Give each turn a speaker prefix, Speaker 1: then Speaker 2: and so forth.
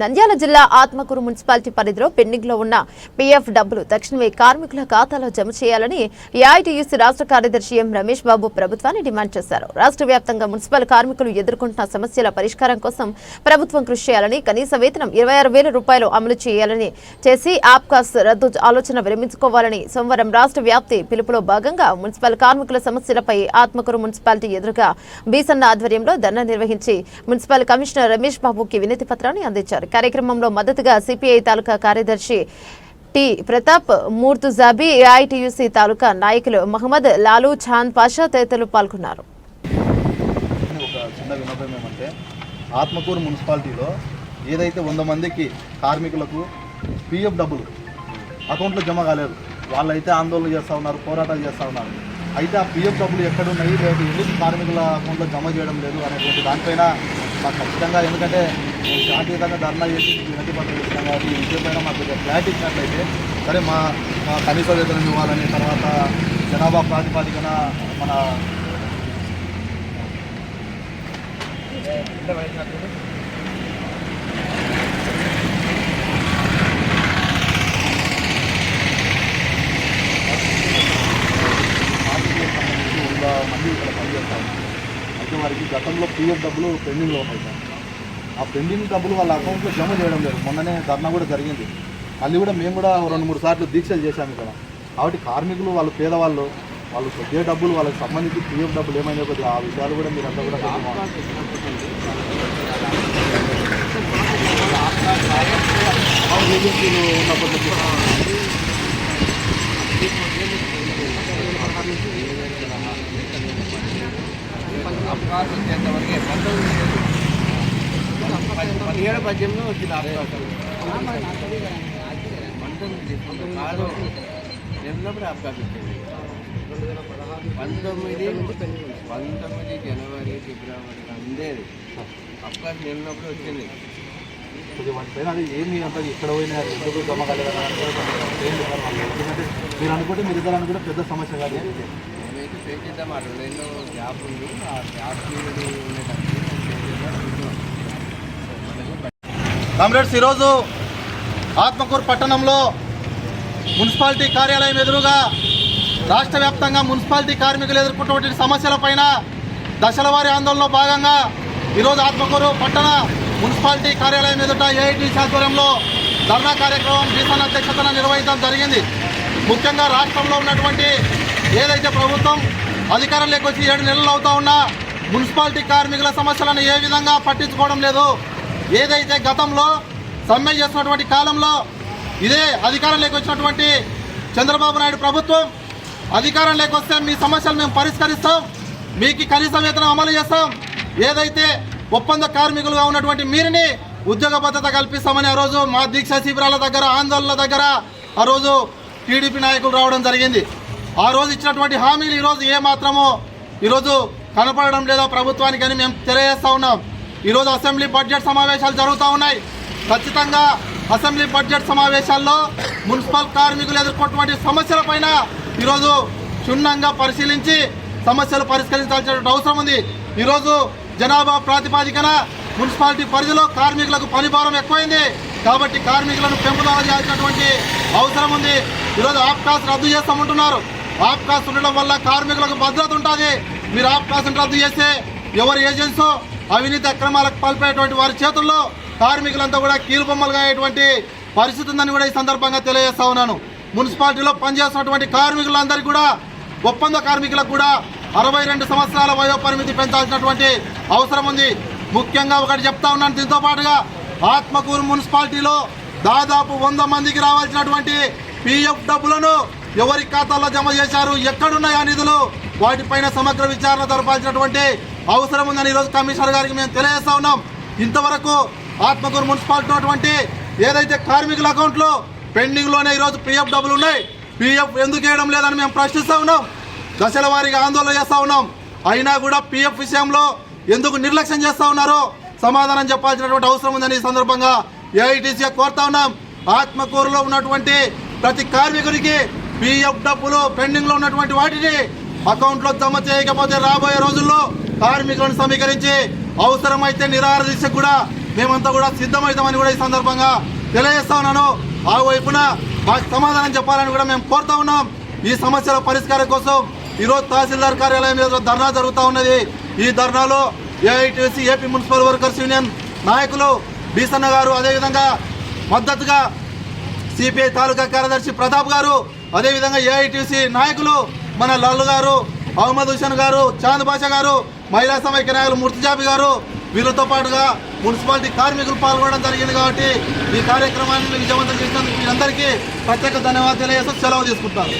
Speaker 1: నంద్యాల జిల్లా ఆత్మకూరు మున్సిపాలిటీ పరిధిలో పెండింగ్లో ఉన్న పీఎఫ్ డబ్బులు తక్షణమే కార్మికుల ఖాతాలో జమ చేయాలని ఏఐటీయూసీ రాష్ట్ర కార్యదర్శి ఎం రమేష్ బాబు ప్రభుత్వాన్ని డిమాండ్ చేశారు. రాష్ట్ర వ్యాప్తంగా మున్సిపల్ కార్మికులు ఎదుర్కొంటున్న సమస్యల పరిష్కారం కోసం ప్రభుత్వం కృషి చేయాలని కనీస వేతనం ఇరవై ఆరు వేల రూపాయలు అమలు చేయాలని చేసి ఆప్కాస్ రద్దు ఆలోచన విరమించుకోవాలని సోమవారం రాష్ట్ర వ్యాప్తి పిలుపులో భాగంగా మున్సిపల్ కార్మికుల సమస్యలపై ఆత్మకూరు మున్సిపాలిటీ ఎదురుగా బీసన్న ఆధ్వర్యంలో ధర్నా నిర్వహించి మున్సిపల్ కమిషనర్ రమేష్ బాబుకి వినతి పత్రాన్ని అందించారు. కార్యక్రమంలో మద్దతుగా సిపిఐ తాలూకా కార్యదర్శి టి. ప్రతాప్ మూర్తుజాబీ ఏఐటియుసి తాలూకా నాయకులు మహమ్మద్ లాలూ చాంద్ పాషా తదితరులు పాల్గొన్నారు.
Speaker 2: చిన్న వినోదం ఏమంటే ఆత్మకూరు మున్సిపాలిటీలో ఏదైతే వంద మందికి కార్మికులకు పిఎఫ్ డబ్బులు అకౌంట్లో జమ కాలేదు వాళ్ళైతే ఆందోళన చేస్తూ ఉన్నారు పోరాటాలు చేస్తూ ఉన్నారు. అయితే ఆ పిఎఫ్ డబ్బులు ఎక్కడున్నాయి లేదు ఎందుకు కార్మికుల అకౌంట్లో జమ చేయడం లేదు అనేటువంటి దానిపైన మాకు ఖచ్చితంగా ఎందుకంటే మేము శాంతియుతంగా ధర్నా చేసి వినతి పత్రం ఇస్తాం కాబట్టి ఈ విషయం మాకు ఫ్లాట్ ఇచ్చినట్లయితే సరే మా మా కనీస వేతనం ఇవ్వాలని తర్వాత జనాభా ప్రాతిపాదికన మన మంది ఇక్కడ పనిచేస్తారు. అయితే వారికి గతంలో పిఎఫ్ డబ్బులు పెండింగ్లో ఉన్నాయి సార్. ఆ పెండింగ్ డబ్బులు వాళ్ళ అకౌంట్లో జమ చేయడం లేదు. మొన్ననే ధర్నా కూడా జరిగింది. మళ్ళీ కూడా మేము కూడా రెండు మూడు సార్లు దీక్షలు చేశాము ఇక్కడ. కాబట్టి కార్మికులు వాళ్ళు పేదవాళ్ళు వాళ్ళు కొద్దిగా డబ్బులు వాళ్ళకి సంబంధించి పిఎఫ్ డబ్బులు ఏమైనా కొద్దిగా ఆ విషయాలు కూడా మీరు అంతా కూడా కొంచెం అవును, ఏజెన్సీలు ఉన్నప్పటి
Speaker 3: పదిహేడు పద్దెనిమిది వచ్చింది పంతొమ్మిది కాదు పంతొమ్మిది పంతొమ్మిది జనవరి ఫిబ్రవరి ఉండేది. అవకాశం ఉన్నప్పుడు వచ్చింది.
Speaker 2: అది ఏమి అంత ఇక్కడ పోయినా ఎందుకు. ఎందుకంటే మీరు అనుకుంటే మీరు ఇద్దరు అనుకుంటే పెద్ద సమస్య కాదు.
Speaker 3: పే చేద్దాం ఆ రెండేళ్ళు గ్యాప్ ఉంది. ఆ గ్యాప్ పీరియడ్
Speaker 2: కామ్రేడ్స్ ఈరోజు ఆత్మకూరు పట్టణంలో మున్సిపాలిటీ కార్యాలయం ఎదురుగా రాష్ట్ర వ్యాప్తంగా మున్సిపాలిటీ కార్మికులు ఎదుర్కొన్నటువంటి సమస్యలపైన దశలవారి ఆందోళనలో భాగంగా ఈరోజు ఆత్మకూరు పట్టణ మున్సిపాలిటీ కార్యాలయం ఎదుట ఏఐటీ ఆధ్వర్యంలో ధర్నా కార్యక్రమం బీసన్ అధ్యక్షతన నిర్వహించడం జరిగింది. ముఖ్యంగా రాష్ట్రంలో ఉన్నటువంటి ఏదైతే ప్రభుత్వం అధికారంలోకి వచ్చి ఏడు నెలలు అవుతా ఉన్నా మున్సిపాలిటీ కార్మికుల సమస్యలను ఏ విధంగా పట్టించుకోవడం లేదు. ఏదైతే గతంలో సమ్మె చేసినటువంటి కాలంలో ఇదే అధికారంలోకి వచ్చినటువంటి చంద్రబాబు నాయుడు ప్రభుత్వం అధికారంలోకి వస్తే మీ సమస్యలు మేము పరిష్కరిస్తాం మీకు కనీస వేతనం అమలు చేస్తాం ఏదైతే ఒప్పంద కార్మికులుగా ఉన్నటువంటి మీరిని ఉద్యోగ భద్రత కల్పిస్తామని ఆ రోజు మా దీక్ష శిబిరాల దగ్గర ఆందోళనల దగ్గర ఆ రోజు టీడీపీ నాయకులు రావడం జరిగింది. ఆ రోజు ఇచ్చినటువంటి హామీలు ఈరోజు ఏ మాత్రమో ఈరోజు కనపడడం లేదా ప్రభుత్వానికి అని మేము తెలియజేస్తా ఉన్నాం. ఈరోజు అసెంబ్లీ బడ్జెట్ సమావేశాలు జరుగుతూ ఉన్నాయి. ఖచ్చితంగా అసెంబ్లీ బడ్జెట్ సమావేశాల్లో మున్సిపల్ కార్మికులు ఎదుర్కొన్నటువంటి సమస్యలపైన ఈరోజు క్షుణ్ణంగా పరిశీలించి సమస్యలు పరిష్కరించాల్సిన అవసరం ఉంది. ఈరోజు జనాభా ప్రాతిపాదికన మున్సిపాలిటీ పరిధిలో కార్మికులకు పనిభారం ఎక్కువైంది. కాబట్టి కార్మికులను పెంపుదల చేయాల్సినటువంటి అవసరం ఉంది. ఈరోజు ఆప్కాస్ రద్దు చేస్తామంటున్నారు. ఆప్కాస్ ఉండడం వల్ల కార్మికులకు భద్రత ఉంటుంది. మీరు ఆప్కాస్ రద్దు చేస్తే ఎవరి ఏజెన్సో అవినీతి అక్రమాలకు పాల్పడేటువంటి వారి చేతుల్లో కార్మికులంతా కూడా కీలుబొమ్మలుగా అయ్యేటువంటి పరిస్థితి ఉందని కూడా ఈ సందర్భంగా తెలియజేస్తా ఉన్నాను. మున్సిపాలిటీలో పనిచేస్తున్నటువంటి కార్మికులందరికీ కూడా ఒప్పంద కార్మికులకు కూడా అరవై రెండు సంవత్సరాల వయో పరిమితి పెంచాల్సినటువంటి అవసరం ఉంది. ముఖ్యంగా ఒకటి చెప్తా ఉన్నాను దీంతో పాటుగా ఆత్మకూరు మున్సిపాలిటీలో దాదాపు వంద మందికి రావాల్సినటువంటి పిఎఫ్ డబ్బులను ఎవరి ఖాతాల్లో జమ చేశారు ఎక్కడున్నాయి ఆ నిధులు వాటిపైన సమగ్ర విచారణ జరపాల్సినటువంటి అవసరం ఉందని ఈరోజు కమిషనర్ గారికి మేము తెలియజేస్తా ఉన్నాం. ఇంతవరకు ఆత్మకూరు మున్సిపాలిటీ అటువంటి ఏదైతే కార్మికుల అకౌంట్లో పెండింగ్లోనే ఈరోజు పిఎఫ్ డబ్బులు ఉన్నాయి పిఎఫ్ ఎందుకు వేయడం లేదని మేము ప్రశ్నిస్తా ఉన్నాం. దశల వారీగా ఆందోళన చేస్తూ ఉన్నాం. అయినా కూడా పిఎఫ్ విషయంలో ఎందుకు నిర్లక్ష్యం చేస్తా ఉన్నారో సమాధానం చెప్పాల్సినటువంటి అవసరం ఉందని ఈ సందర్భంగా ఏఐటీసీ కోరుతా ఉన్నాం. ఆత్మకూరులో ఉన్నటువంటి ప్రతి కార్మికుడికి పిఎఫ్ డబ్బులు పెండింగ్లో ఉన్నటువంటి వాటిని అకౌంట్లో జమ చేయకపోతే రాబోయే రోజుల్లో కార్మికులను సమీకరించి అవసరమైతే నిరాహార దీక్ష కూడా మేమంతా కూడా సిద్ధమవుతామని కూడా ఈ సందర్భంగా తెలియజేస్తా ఉన్నాను ఆ వైపున మాకు సమాధానం చెప్పాలని కూడా మేము కోరుతా ఉన్నాం. ఈ సమస్యల పరిష్కారం కోసం ఈరోజు తహసీల్దార్ కార్యాలయం ఎదురు ధర్నా జరుగుతూ ఉన్నది. ఈ ధర్నాలో AITC AP municipal workers union నాయకులు బీసన్న గారు అదేవిధంగా మద్దతుగా సిపిఐ తాలూకా కార్యదర్శి ప్రతాప్ గారు అదేవిధంగా ఏఐటీసీ నాయకులు మన లల్లు గారు అహ్మద్ హుసేన్ గారు చాంద్ బాషా గారు మహిళా సమైక్య నాయకులు ముర్తిజాబి గారు వీళ్ళతో పాటుగా మున్సిపాలిటీ కార్మికులు పాల్గొనడం జరిగింది కాబట్టి ఈ కార్యక్రమాన్ని విజయవంతం చేసినందుకు మీ అందరికీ ప్రత్యేక ధన్యవాదాలు తెలియజేస్తూ సెలవు తీసుకుంటాను